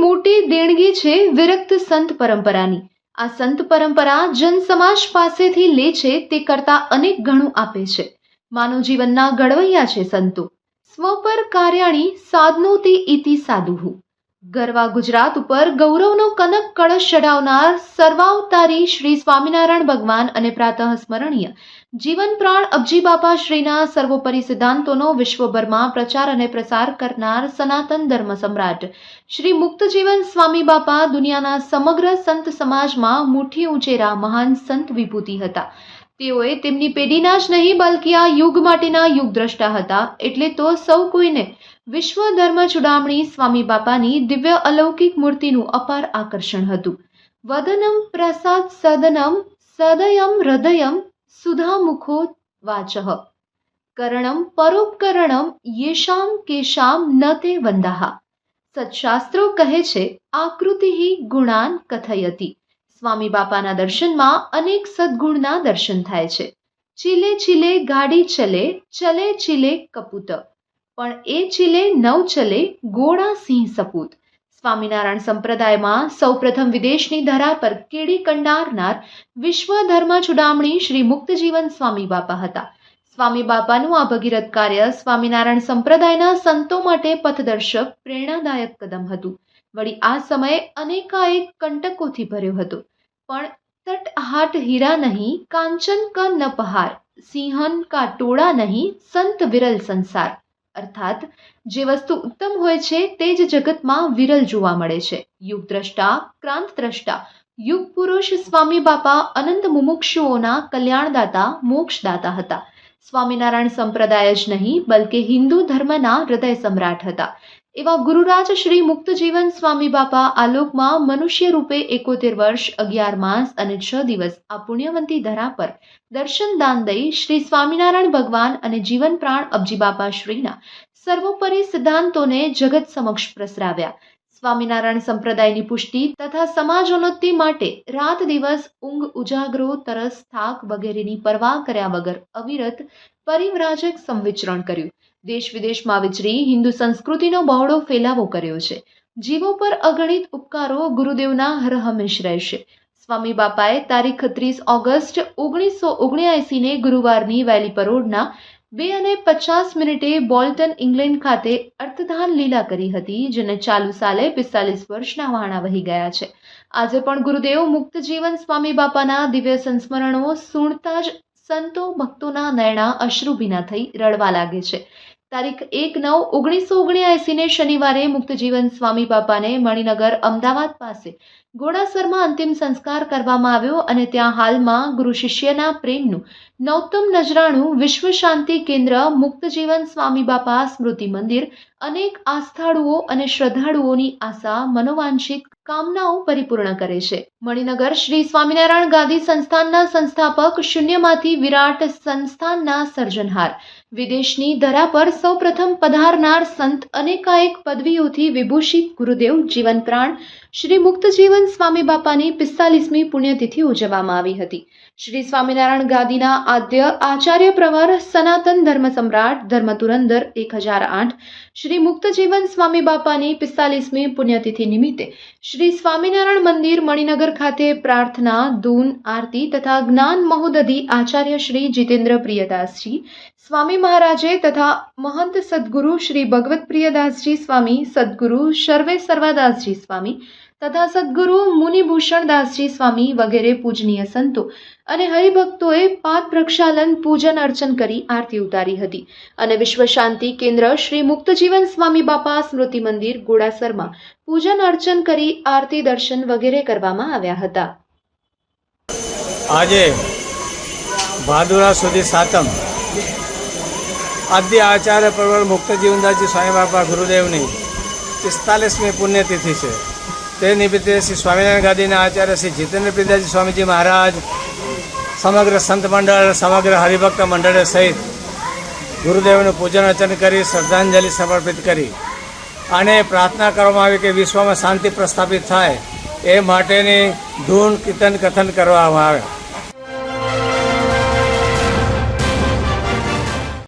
મોટી દેણગી છે વિરક્ત સંત પરંપરાની. આ સંત પરંપરા જન સમાજ પાસેથી લે છે તે કરતા અનેક ગણું આપે છે. માનવ જીવનના ઘડવૈયા છે સંતો. સ્વ પર કાર્યાણી સાધનો તે ઇતિ સાધુહુ. ગરવા ગુજરાત ઉપર ગૌરવનો કનક કળશ ચઢાવનાર સર્વાવતારી શ્રી સ્વામિનારાયણ ભગવાન અને પ્રાતઃ સ્મરણીય જીવન પ્રાણ અબજી બાપા શ્રીના સર્વોપરી સિદ્ધાંતોનો વિશ્વભરમાં પ્રચાર અને પ્રસાર કરનાર સનાતન ધર્મ સમ્રાટ. શ્રી મુક્તજીવન સ્વામી બાપા દુનિયાના સમગ્ર સંત સમાજમાં મુઠ્ઠી ઉંચેરા મહાન સંત વિભૂતિ હતા. તેઓએ તેમની પેઢીના જ નહીં, બલકે આ યુગ માટેના યુગદ્રષ્ટા હતા. એટલે તો સૌ કોઈને વિશ્વ ધર્મ ચુડામણી સ્વામી બાપાની દિવ્ય અલૌકિક મૂર્તિનું અપાર આકર્ષણ હતું. વદનમ પ્રસાદ સદનમ સદયમ હૃદયમ સુધામુખો વાચઃ. કરણમ પરોપકરણમ યેશામ કેશામ ન તે વંદાહા. સત્શાસ્ત્રો કહે છે, આકૃતિ ગુણાન કથયતી. સ્વામી બાપાના દર્શનમાં અનેક સદ્ગુણના દર્શન થાય છે. ચીલે ચીલે ગાડી ચલે ચલે ચીલે કપૂત. પણ એ ચીલે નવ ચલે ગોળા સિંહ સપૂત. સ્વામિનારાયણ સંપ્રદાયમાં સૌપ્રથમ વિદેશની ધરા પર કેડી કંડારનાર વિશ્વ ધર્મ ચુડામણી શ્રી મુક્તજીવન સ્વામી બાપા હતા. સ્વામી બાપાનું આ ભગીરથ કાર્ય સ્વામિનારાયણ સંપ્રદાયના સંતો માટે પથદર્શક, પ્રેરણાદાયક કદમ હતું. વળી આ સમયે અનેકાએક કંટકોથી ભર્યો હતો. પણ તટ હાટ હીરા નહીં, કાંચન ક ન પહાર સિંહન કા ટોળા નહીં, સંત વિરલ સંસાર. અર્થાત, જે વસ્તુ ઉત્તમ હોય છે તે જ જગતમાં વિરલ જોવા મળે છે. યુગ દ્રષ્ટા ક્રાંત દ્રષ્ટા યુગ પુરુષ સ્વામી બાપા, અનંત મુમુક્ષુઓના કલ્યાણદાતા, મોક્ષદાતા હતા. સ્વામિનારાયણ સંપ્રદાય જ નહીં, બલકે હિન્દુ ધર્મના હૃદય સમ્રાટ હતા. એવા ગુરુરાજ શ્રી મુક્તજીવન સ્વામી બાપા આલોકમાં મનુષ્ય રૂપે એકોતેર વર્ષ, અગિયાર માસ અને છ દિવસ આ પુણ્યવંતી ધરા પર દર્શન દાન દઈ શ્રી સ્વામિનારાયણ ભગવાન અને જીવન પ્રાણ અબજી બાપા શ્રીના સર્વોપરી સિદ્ધાંતોને જગત સમક્ષ પ્રસરાવ્યા. સ્વામિનારાયણ સંપ્રદાયની પુષ્ટિ તથા સમાજોન્નતિ માટે રાત દિવસ ઊંઘ, ઉજાગરો, તરસ, થાક વગેરેની પરવા કર્યા વગર અવિરત પરિવ્રાજક સંવિચરણ કર્યું. દેશ વિદેશમાં વિચરી હિન્દુ સંસ્કૃતિનો બહોળો ફેલાવો કર્યો છે. જીવો પર અગણિત ઉપકારો ગુરુદેવના હર હંમેશ રહેશે. સ્વામી બાપાએ તારીખ ત્રીસ ઓગસ્ટ ઓગણીસો ઓગણ્યાએસીને ગુરુવારની વેલી પરોડના બે અને પચાસ મિનિટે બોલ્ટન, ઇંગ્લેન્ડ ખાતે અર્થધાન લીલા કરી હતી, જેને ચાલુ સાલે પિસ્તાલીસ વર્ષના વહાણા વહી ગયા છે. આજે પણ ગુરુદેવ મુક્ત જીવન સ્વામી બાપાના દિવ્ય સંસ્મરણો, સુણતા જ સંતો ભક્તોના નયણા અશ્રુભીના થઈ રડવા લાગે છે. તારીખ એક નવ ઓગણીસો ઓગણ્યાએંસીને શનિવારે મુક્તજીવન સ્વામી બાપાને મણિનગર અમદાવાદ પાસે ઘોડાસરમાં અંતિમ સંસ્કાર કરવામાં આવ્યો અને ત્યાં હાલમાં ગુરુ શિષ્યના પ્રેમનું નવતમ નજરાણું વિશ્વ શાંતિ કેન્દ્ર મુક્તજીવન સ્વામી બાપા સ્મૃતિ મંદિર અનેક આસ્થાળુઓ અને શ્રદ્ધાળુઓની આશા મનોવાંછિત કામનાઓ પરિપૂર્ણ કરે છે. મણિનગર શ્રી સ્વામિનારાયણ ગાંધી સંસ્થાનના સંસ્થાપક શૂન્યમાંથી વિરાટ સંસ્થાનના સર્જનહાર. વિદેશની ધરા પર સૌપ્રથમ પધારનાર સંત અનેકાએક પદવીઓથી વિભૂષિત ગુરુદેવ જીવન શ્રી મુક્તજીવન સ્વામી બાપાની પિસ્તાલીસમી પુણ્યતિથિ ઉજવવામાં આવી હતી. શ્રી સ્વામિનારાયણ ગાદીના આદ્ય આચાર્ય પ્રવર સનાતન ધર્મ સમ્રાટ ધર્મ તુરંદર એક હજાર આઠ શ્રી મુક્તજીવન સ્વામી બાપાની પિસ્તાલીસમી પુણ્યતિથિ નિમિત્તે શ્રી સ્વામિનારાયણ મંદિર મણિનગર ખાતે પ્રાર્થના, ધૂન, આરતી તથા જ્ઞાન મહોદધિ આચાર્ય શ્રી જીતેન્દ્ર પ્રિયદાસજી, સ્વામી મહારાજે તથા મહંત સદગુરુ શ્રી ભગવત પ્રિયદાસજી સ્વામી, સદગુરુ સર્વે સર્વાદાસજી સ્વામી તથા સદગુરુ મુનિભૂષણદાસજી સ્વામી વગેરે પૂજનીય સંતો અને હરિભક્તોએ પાદ પ્રક્ષાલન, પૂજન અર્ચન કરી આરતી ઉતારી હતી. અને વિશ્વ શાંતિ કેન્દ્ર શ્રી મુક્તજીવન સ્વામી બાપા સ્મૃતિ મંદિર, ગોડાસરમાં પૂજન અર્ચન કરી આરતી દર્શન વગેરે કરવામાં આવ્યા હતા. આજે ભાદુરા સુધી સાતમ આદ્ય આચાર્ય પ્રવર મુક્ત જીવનદાસજી સ્વામી બાપા ગુરુદેવની પિસ્તાલીસમી પુણ્યતિથિ છે. તે નિમિત્તે શ્રી સ્વામિનારાયણ ગાદીના આચાર્ય શ્રી જીતેન્દ્ર પિતાજી સ્વામીજી મહારાજ, સમગ્ર સંત મંડળ, સમગ્ર હરિભક્ત મંડળ સહિત ગુરુદેવનું પૂજન અર્ચન કરી, શ્રદ્ધાંજલિ સમર્પિત કરી અને પ્રાર્થના કરવામાં આવી કે વિશ્વમાં શાંતિ પ્રસ્થાપિત થાય એ માટેની ધૂન કીર્તન કથન કરવામાં આવ્યા